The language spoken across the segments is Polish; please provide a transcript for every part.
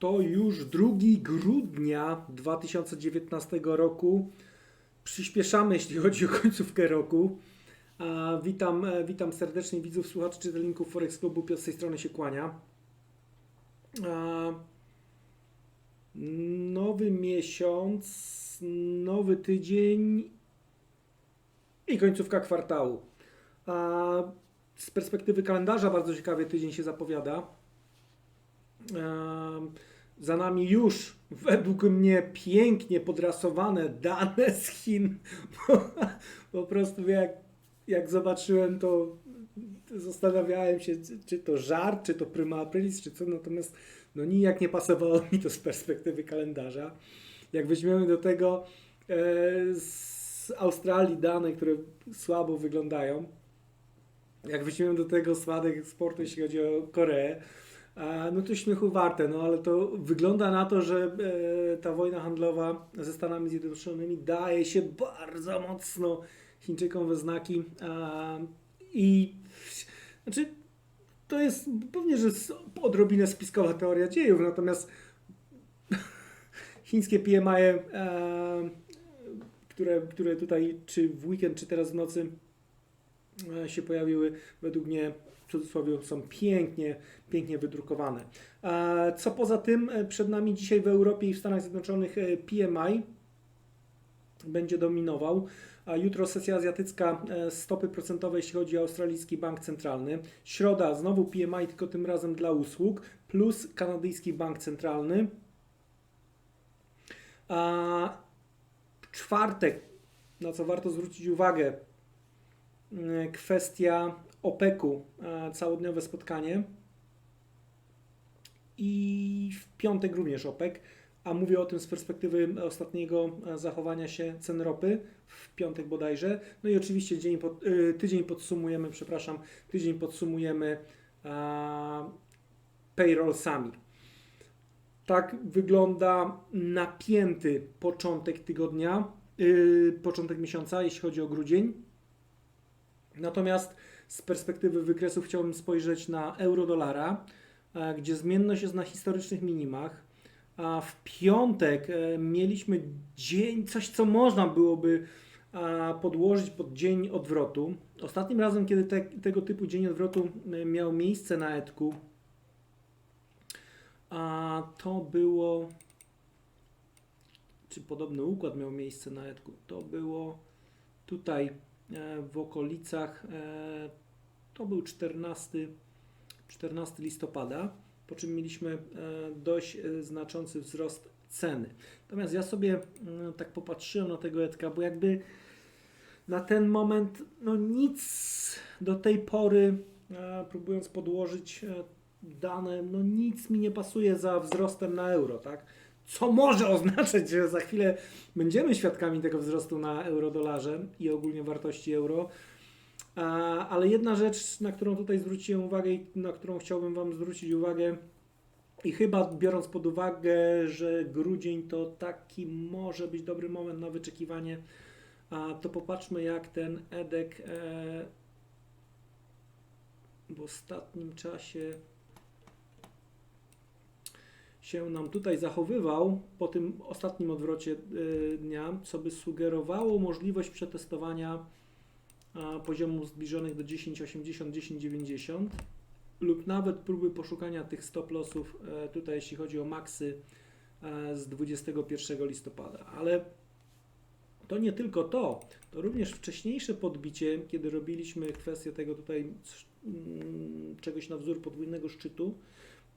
To już 2 grudnia 2019 roku. Przyspieszamy, jeśli chodzi o końcówkę roku. Witam, e, witam serdecznie widzów, słuchaczy czytelników Forex Klubu. Piotr z tej strony się kłania. Nowy miesiąc, nowy tydzień i końcówka kwartału. Z perspektywy kalendarza bardzo ciekawy tydzień się zapowiada. Za nami już według mnie pięknie podrasowane dane z Chin. Po, prostu jak, jak zobaczyłem to zastanawiałem się, czy- to żart, czy to prima aprilis, czy co. Natomiast no nijak nie pasowało mi to z perspektywy kalendarza. Jak weźmiemy do tego e, z Australii dane, które słabo wyglądają, jak weźmiemy do tego spadek eksportu, jeśli chodzi o Koreę, no to śmiechu warte, no ale to wygląda na to, że e, ta wojna handlowa ze Stanami Zjednoczonymi daje się bardzo mocno Chińczykom we znaki i znaczy to jest pewnie, że odrobinę spiskowa teoria dziejów, natomiast chińskie PMI, e, które, które tutaj czy w weekend, czy teraz w nocy e, się pojawiły, według mnie cudzysłowie są pięknie, pięknie wydrukowane. E, Co poza tym e, przed nami dzisiaj w Europie i w Stanach Zjednoczonych e, PMI będzie dominował. Jutro sesja azjatycka, stopy procentowe, jeśli chodzi o australijski bank centralny. Środa znowu PMI, tylko tym razem dla usług, plus kanadyjski bank centralny. A czwartek, na co warto zwrócić uwagę, kwestia OPEC-u, e, całodniowe spotkanie. I w piątek również OPEC, a mówię o tym z perspektywy ostatniego e, zachowania się cen ropy, w piątek bodajże. No i oczywiście dzień pod, y, tydzień podsumujemy, przepraszam, tydzień podsumujemy a, payrollsami. Tak wygląda napięty początek tygodnia, y, początek miesiąca, jeśli chodzi o grudzień. Natomiast z perspektywy wykresów chciałbym spojrzeć na euro-dolara, e, gdzie zmienność jest na historycznych minimach. A w piątek e, mieliśmy dzień, coś co można byłoby podłożyć pod dzień odwrotu. Ostatnim razem, kiedy te, tego typu dzień odwrotu e, miał miejsce na Etku, a to było. Czy podobny układ miał miejsce na Etku? To było tutaj w okolicach. e, To był 14, 14 listopada, po czym mieliśmy e, dość e, znaczący wzrost ceny. Natomiast ja sobie mm, tak popatrzyłem na tego Etka, bo jakby na ten moment no nic do tej pory, e, próbując podłożyć e, dane, no nic mi nie pasuje za wzrostem na euro, tak? Co może oznaczać, że za chwilę będziemy świadkami tego wzrostu na euro-dolarze i ogólnie wartości euro. Ale jedna rzecz, na którą tutaj zwróciłem uwagę i na którą chciałbym Wam zwrócić uwagę, i chyba biorąc pod uwagę, że grudzień to taki może być dobry moment na wyczekiwanie, to popatrzmy jak ten EDEK e, w ostatnim czasie się nam tutaj zachowywał po tym ostatnim odwrocie y, dnia, co by sugerowało możliwość przetestowania a, poziomów zbliżonych do 10,80, 10,90 lub nawet próby poszukania tych stop lossów e, tutaj, jeśli chodzi o maksy e, z 21 listopada. Ale to nie tylko to, to również wcześniejsze podbicie, kiedy robiliśmy kwestię tego tutaj mm, czegoś na wzór podwójnego szczytu,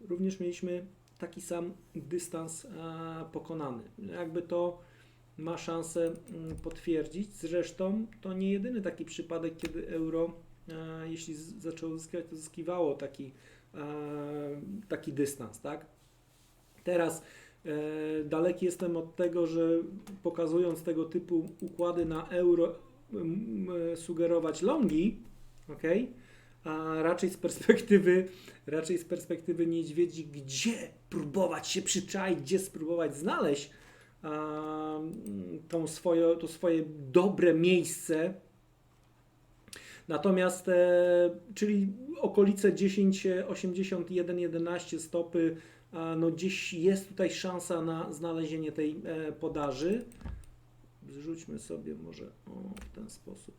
również mieliśmy taki sam dystans e, pokonany. Jakby to ma szansę mm, potwierdzić. Zresztą to nie jedyny taki przypadek, kiedy euro, e, jeśli zaczęło zyskiwać, to zyskiwało taki, e, taki dystans, tak? Teraz daleki jestem od tego, że pokazując tego typu układy na euro, sugerować longi, ok? A raczej z perspektywy, raczej z perspektywy niedźwiedzi, gdzie próbować się przyczaić, gdzie spróbować znaleźć a, tą swoje, to swoje dobre miejsce Natomiast, e, czyli okolice 10, 81, 11 stopy, a no gdzieś jest tutaj szansa na znalezienie tej e, podaży. Zrzućmy sobie może o, w ten sposób.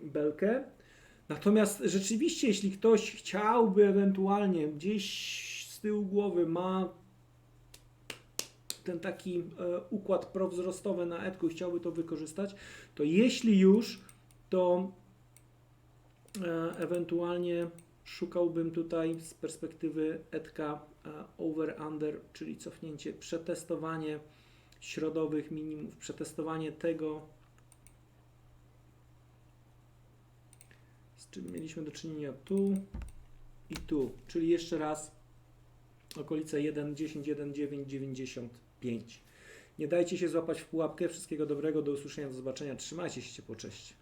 Belkę. Natomiast rzeczywiście, jeśli ktoś chciałby ewentualnie gdzieś z tyłu głowy ma ten taki e, układ prowzrostowy na etku i chciałby to wykorzystać, to jeśli już, to e, ewentualnie szukałbym tutaj z perspektywy etka e, over-under, czyli cofnięcie, przetestowanie środowych minimów, przetestowanie tego, z czym mieliśmy do czynienia tu i tu, czyli jeszcze raz okolice 1, 10, 1, 9, 95. Nie dajcie się złapać w pułapkę. Wszystkiego dobrego, do usłyszenia, do zobaczenia. Trzymajcie się ciepło, cześć.